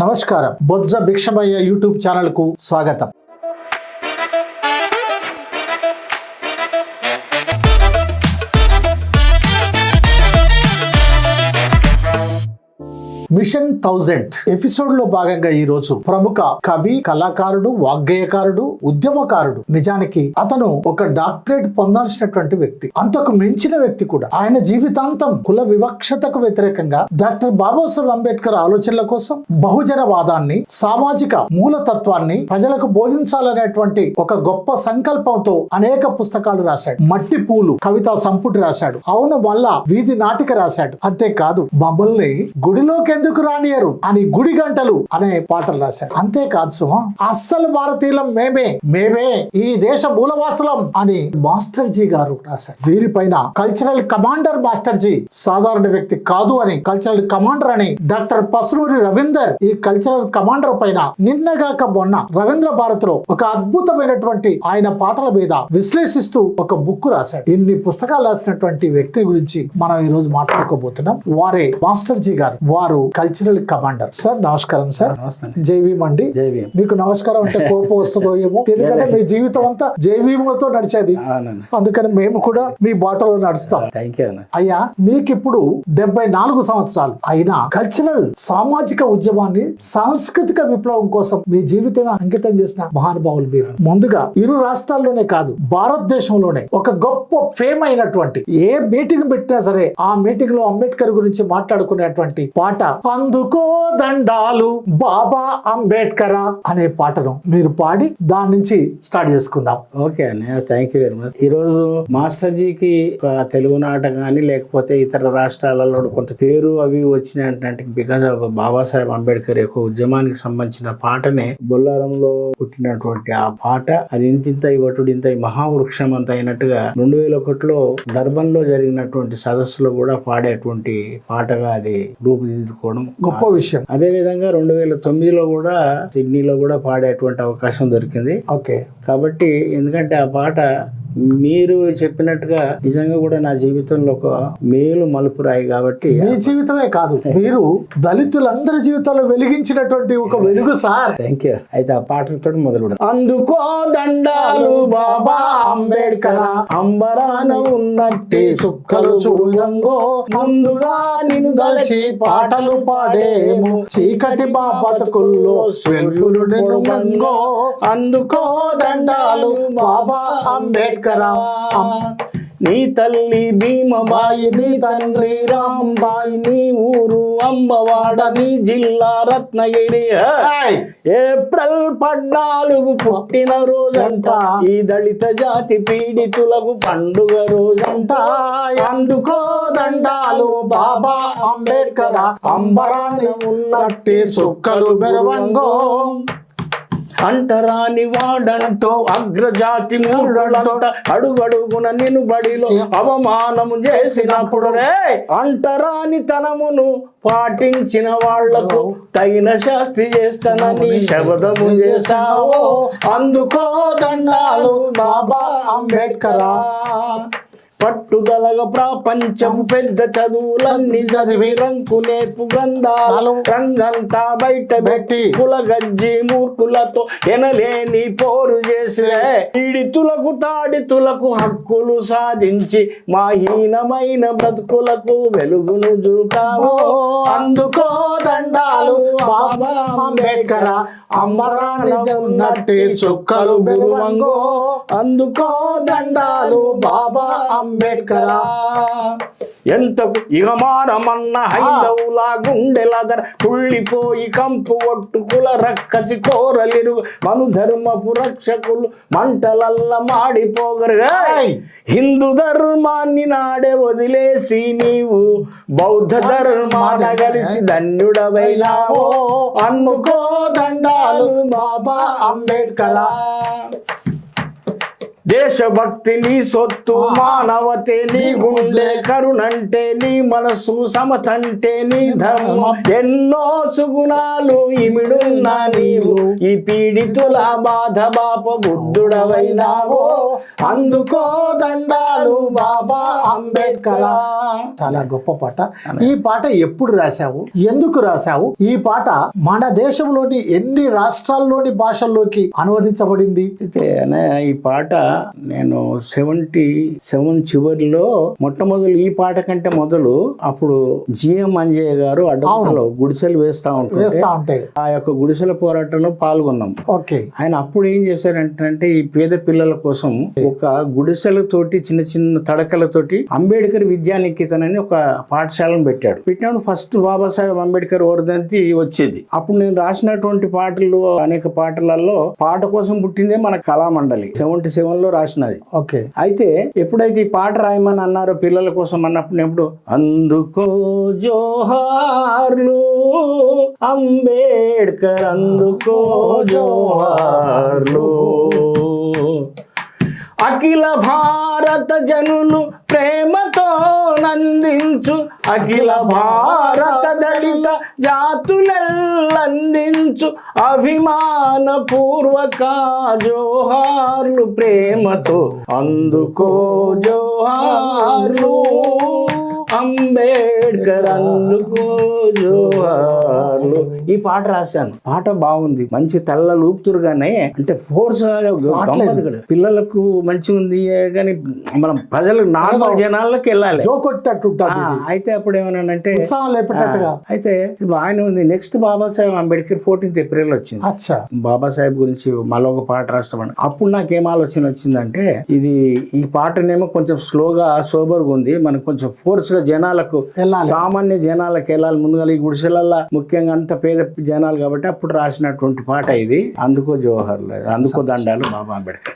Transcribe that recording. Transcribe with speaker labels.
Speaker 1: నమస్కారం. బొజ్జ భిక్షమయ్య యూట్యూబ్ ఛానల్కు స్వాగతం. మిషన్ థౌజండ్ ఎపిసోడ్లో భాగంగా ఈ రోజు ప్రముఖ కవి కళాకారుడు వాగ్గేయకారుడు ఉద్యమకారుడు. నిజానికి అతను ఒక డాక్టరేట్ పొందాల్సినటువంటి వ్యక్తి. అంతకు మించిన వ్యక్తి కూడా. ఆయన జీవితాంతం కుల వివక్షతకు వ్యతిరేకంగా డాక్టర్ బాబాసాహెబ్ అంబేద్కర్ ఆలోచనల కోసం బహుజన వాదాన్ని సామాజిక మూలతత్వాన్ని ప్రజలకు బోధించాలనేటువంటి ఒక గొప్ప సంకల్పంతో అనేక పుస్తకాలు రాశాడు. మట్టి పూలు కవితా సంపుటి రాశాడు. అవును మళ్ళా వీధి నాటిక రాశాడు. అంతేకాదు మమ్మల్ని గుడిలోకి ఎందుకు రానియరు అని గుడి గంటలు అనే పాటలు రాశాడు. అంతేకాదు సుమ అస్సలు భారతీయులం మేమే మేమే ఈ దేశ మూలవాసులం అని మాస్టర్ జీ గారు రాశారు. వీరిపైన కల్చరల్ కమాండర్ మాస్టర్ జీ సాధారణ వ్యక్తి కాదు అని కల్చరల్ కమాండర్ అని డాక్టర్ పసునూరి రవీందర్ ఈ కల్చరల్ కమాండర్ పైన నిన్నగాక మొన్న రవీంద్ర భారత్లో ఒక అద్భుతమైనటువంటి ఆయన పాటల మీద విశ్లేషిస్తూ ఒక బుక్ రాశాడు. ఇన్ని పుస్తకాలు రాసినటువంటి వ్యక్తి గురించి మనం ఈ రోజు మాట్లాడుకోబోతున్నాం. వారే మాస్టర్ జీ గారు. వారు కల్చరల్ కమాండర్ సార్ నమస్కారం సార్
Speaker 2: నమస్తే
Speaker 1: జై భీమ్ అండి. మీకు నమస్కారం అంటే కోపం వస్తుందో ఏమో? ఎందుకంటే మీ జీవితం అంతా జై భీములతో నడిచేది. అందుకని మేము కూడా మీ బాటలో నడుస్తాం. అయ్యా మీకు ఇప్పుడు డెబ్బై నాలుగు సంవత్సరాలు. అయినా కల్చరల్ సామాజిక ఉద్యమాన్ని సాంస్కృతిక విప్లవం కోసం మీ జీవితం అంకితం చేసిన మహానుభావులు మీరు. ముందుగా ఇరు రాష్ట్రాల్లోనే కాదు భారతదేశంలోనే ఒక గొప్ప ఫేమ్ అయినటువంటి ఏ మీటింగ్ పెట్టినా సరే ఆ మీటింగ్లో అంబేద్కర్ గురించి మాట్లాడుకునేటువంటి పాట అందుకో దండాలు బాబా అంబేద్కర్ అనే పాటను మీరు పాడి దాని నుంచి స్టార్ట్ చేసుకుందాం.
Speaker 2: ఓకే అన్నయ్య థ్యాంక్ యూ వెరీ మచ్ ఈ రోజు మాస్టర్ జీకి తెలుగు నాట కానీ లేకపోతే ఇతర రాష్ట్రాలలో కొంత పేరు అవి వచ్చినాయంటే బికాజ్ ఆఫ్ బాబాసాహెబ్ అంబేద్కర్ యొక్క ఉద్యమానికి సంబంధించిన పాటనే బొల్లారంలో పుట్టినటువంటి ఆ పాట. అది ఇంతింత ఇవటుడు ఇంత మహావృక్షం అంత అయినట్టుగా రెండు వేల ఒకటిలో డర్బన్లో జరిగినటువంటి సదస్సులో కూడా పాడేటువంటి పాటగా అది రూపుదిద్దుకోవడం
Speaker 1: గొప్ప విషయం.
Speaker 2: అదే విధంగా రెండు వేల తొమ్మిదిలో కూడా సిడ్నీలో కూడా పాడేటువంటి అవకాశం దొరికింది.
Speaker 1: ఓకే.
Speaker 2: కాబట్టి ఎందుకంటే ఆ పాట మీరు చెప్పినట్టుగా నిజంగా కూడా నా జీవితంలో ఒక మేలు మలుపు రాయి కాబట్టి
Speaker 1: మీ జీవితమే కాదు మీరు దళితులందరి జీవితాల్లో వెలిగించినటువంటి ఒక వెలుగు సార్.
Speaker 2: థ్యాంక్ యూ అయితే ఆ పాటతో మొదలు. అందుకో దండాలు బాబా అంబేడ్కర్ అంబరాన ఉన్నట్టి సుక్కలు చూడంగో ముందుగా నిన్ను దలచి పాటలు పాడేము. చీకటి మా బతుకుల్లో వెలుగులు నిలువంగో అందుకో దండాలు బాబా అంబేడ్కర్. నీ తల్లి భీమబాయి నీ తండ్రి రాంబాయి నీ ఊరు అంబవాడ నీ జిల్లా రత్నగిరి! ఏప్రిల్ పద్నాలుగు పుట్టిన రోజంట. ఈ దళిత జాతి పీడితులకు పండుగ రోజంట. అందుకో దండాలు బాబా అంబేడ్కర్ అంబరాన్ని ఉన్నట్టి సుక్కలు బెరవంగో. అంటరాని వాడంతో అగ్రజాతి మూఢులంతా అడుగడుగున నిన్ను బడిలో అవమానము చేసినప్పుడు రే అంటరాని తనమును పాటించిన వాళ్ళకు తగిన శాస్తి చేస్తానని శబదము చేశావో? అందుకో దండాలు బాబా అంబేడ్కరా పట్టుదలగా ప్రపంచం పెద్ద చదువులన్నీ చదివి రంకు నేర్పు గ్రంథాలు రంగంతా బయట పెట్టి కుల గజ్జి మూర్ఖులతో ఎనలేని పోరు చేసే పీడితులకు తాడితులకు హక్కులు సాధించి మా హీనమైన బ్రతుకులకు వెలుగును చూపావో అందుకో దండాలు బాబా అంబేడ్కర్ అమ్మరాని ఉన్నట్టే చుక్కలు బెరువంగో. అందుకో దండాలు బాబా అంబేడ్కర్ ఎంతకు ఇగమారమన్న హైందవులా గుండెలదర కుళ్ళిపోయి కంపు ఒట్టు కుల రక్కసి కోరలిరు మను ధర్మపు రక్షకులు మంటలల్ల మాడిపోగరుగా హిందూ ధర్మాన్ని నాడే వదిలేసి నీవు బౌద్ధ ధర్మాన కలిసి ధన్యుడవైనావో. అందుకో దండాలు బాబా అంబేడ్కర్. దేశభక్తి నీ సొత్తు మానవతే నీ గుండె కరుణంటే నీ మనసు సమతంటే నీ ధర్మం. ఎన్నో సుగుణాలు ఇమిడున్న నీవు. ఈ పీడితుల బాధ బాప బుద్ధుడవైనావో అందుకో దండాలు బాబా అంబేద్కర్.
Speaker 1: చాలా గొప్ప పాట. ఈ పాట ఎప్పుడు రాశావు? ఎందుకు రాశావు? ఈ పాట మన దేశంలోని ఎన్ని రాష్ట్రాల్లోని భాషల్లోకి అనువదించబడింది?
Speaker 2: ఈ పాట నేను సెవెంటీ సెవెన్ చివరిలో మొట్టమొదలు ఈ పాట కంటే మొదలు అప్పుడు జిఎం అంజయ్య గారు అడ్డంలో గుడిసెలు వేస్తా
Speaker 1: ఉంటాయి.
Speaker 2: ఆ యొక్క గుడిసెల పోరాటంలో పాల్గొన్నాం.
Speaker 1: ఓకే.
Speaker 2: ఆయన అప్పుడు ఏం చేశారంటే ఈ పేద పిల్లల కోసం ఒక గుడిసెలతోటి చిన్న చిన్న తడకలతోటి అంబేద్కర్ విద్యానికేతన్ అని ఒక పాఠశాలను పెట్టాడు. పెట్టినప్పుడు ఫస్ట్ బాబాసాహెబ్ అంబేద్కర్ వర్ధంతి వచ్చేది. అప్పుడు నేను రాసినటువంటి పాటలు అనేక పాటలలో పాట కోసం పుట్టిందే మన కళామండలి. సెవెంటీ సెవెన్లో రాసినది.
Speaker 1: ఓకే.
Speaker 2: అయితే ఎప్పుడైతే ఈ పాట రాయమని అన్నారో పిల్లల కోసం అన్నప్పుడు ఎప్పుడు? అందుకో జోహార్లు అంబేడ్కర్ అందుకో జోహార్లు. అఖిల భారత జనులు ప్రేమతో నందించు. అఖిల భారత దళిత జాతులందించు అభిమాన పూర్వక జోహార్లు ప్రేమతో అందుకో జోహార్లు. అంబేడ్కర్ అందుకో జోహార్లు ఈ పాట రాశాను. పాట బాగుంది. మంచి తెల్ల లూపుతురుగానే అంటే ఫోర్స్ పిల్లలకు మంచి ఉంది కానీ మనం ప్రజలు నార్మల్ జనాలకు వెళ్ళాలి.
Speaker 1: జో కొట్టట్టు
Speaker 2: ఆ, అయితే అప్పుడు ఏమన్నానంటే అయితే బాగానే ఉంది. Next Babasaheb Ambedkar fourteenth April వచ్చింది.
Speaker 1: అచ్చా.
Speaker 2: బాబాసాహెబ్ గురించి మళ్ళీ ఒక పాట రాస్తామని అప్పుడు నాకు ఏం ఆలోచన వచ్చిందంటే ఇది ఈ పాటనేమో కొంచెం స్లోగా సోబర్గా ఉంది. మనకు కొంచెం ఫోర్స్ జనాలకు సామాన్య జనాలకు వెళ్ళాలి. ముందుగా ఈ గుడిసెలల్లో ముఖ్యంగా అంత పేద జనాలు కాబట్టి అప్పుడు రాసినటువంటి పాట ఇది. అందుకో జోహర్లు అందుకో దండాలు బాబా అంబేద్కర్.